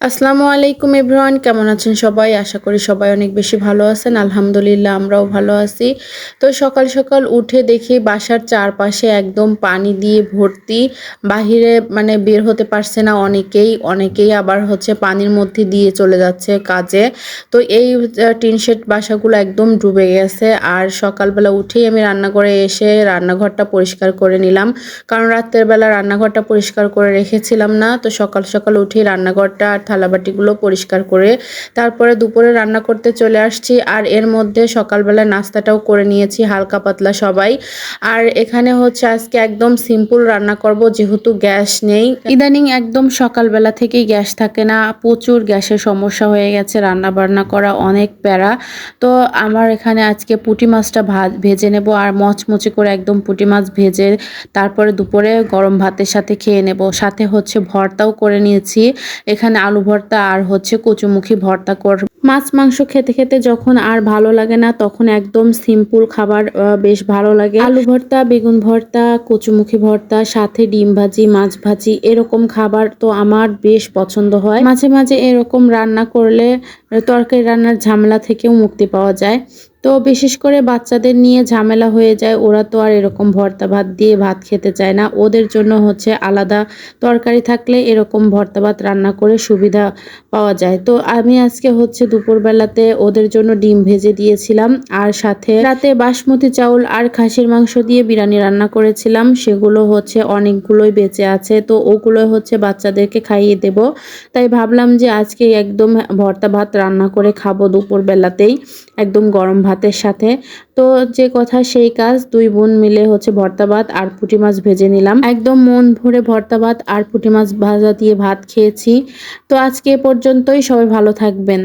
আসসালামু আলাইকুম এভরিওয়ান, কেমন আছেন সবাই? আশা করি সবাই অনেক বেশি ভালো আছেন। আলহামদুলিল্লাহ, আমরাও ভালো আছি। তো সকাল সকাল উঠে দেখি বাসার চারপাশে একদম পানি দিয়ে ভর্তি। বাহিরে মানে বের হতে পারছে না অনেকেই। অনেকেই আবার হচ্ছে পানির মধ্যে দিয়ে চলে যাচ্ছে কাজে। তো এই টিনশেড বাসাগুলো একদম ডুবে গেছে। আর সকালবেলা উঠেই আমি রান্না করে এসে রান্নাঘরটা পরিষ্কার করে নিলাম। কারণ রাতের বেলা রান্নাঘরটা পরিষ্কার করে রেখেছিলাম না। তো সকাল সকাল উঠেই রান্নাঘরটা থালাবাটিগুলো পরিষ্কার করে তারপরে দুপুরে রান্না করতে চলে আসছি। আর এর মধ্যে সকালবেলা নাস্তাটাও করে নিয়েছি, হালকা পাতলা সবাই। আর এখানে হচ্ছে আজকে একদম সিম্পল রান্না করব, যেহেতু গ্যাস নেই। ইদানিং একদম সকালবেলা থেকেই গ্যাস থাকে না, প্রচুর গ্যাসের সমস্যা হয়ে গেছে রান্না বান্না করা অনেক প্যারা। তো আমার এখানে আজকে পুঁটি মাছটা ভাত ভেজে নেব আর মচমচে করে একদম পুঁটি মাছ ভেজে তারপরে দুপুরে গরম ভাতের সাথে খেয়ে নেব। সাথে হচ্ছে ভর্তাও করে নিয়েছি। এখানে আলু ভর্তা আর হচ্ছে কচুমুখী ভর্তা কর মাছ, মাংস খেতে খেতে যখন আর ভালো লাগে না, তখন একদম সিম্পল খাবার বেশ ভালো লাগে। আলু ভর্তা বেগুন ভর্তা, কচুমুখী ভর্তা, সাথে ডিম ভাজি, মাছ ভাজি, এরকম খাবার তো আমার বেশ পছন্দ হয়। মাঝে মাঝে এরকম রান্না করলে তরকারি রান্নার ঝামেলা থেকেও মুক্তি পাওয়া যায়। তো বিশেষ করে বাচ্চাদের নিয়ে ঝামেলা হয়ে যায়, ওরা তো আর এরকম ভর্তা ভাত দিয়ে ভাত খেতে চায় না। ওদের জন্য হচ্ছে আলাদা তরকারি থাকলে এরকম ভর্তা ভাত রান্না করে সুবিধা পাওয়া যায়। তো আমি আজকে হচ্ছে দুপুরবেলাতে ওদের জন্য ডিম ভেজে দিয়েছিলাম আর সাথে রাতে বাসমতি চাউল আর খাসির মাংস দিয়ে বিরিয়ানি রান্না করেছিলাম। সেগুলো হচ্ছে অনেকগুলোই বেঁচে আছে, তো ওগুলো হচ্ছে বাচ্চাদেরকে খাইয়ে দেব। তাই ভাবলাম যে আজকে একদম ভর্তা ভাত রান্না করে খাব দুপুরবেলাতেই, একদম গরম ভাতের সাথে। তো যে কথা সেই কাজ, দুই বোন মিলে হচ্ছে ভর্তা ভাত আর পুঁটি মাছ ভেজে নিলাম। একদম মন ভরে ভর্তা ভাত আর পুঁটি মাছ ভাজা দিয়ে ভাত খেয়েছি। তো আজকে এ পর্যন্তই, সবাই ভালো থাকবেন।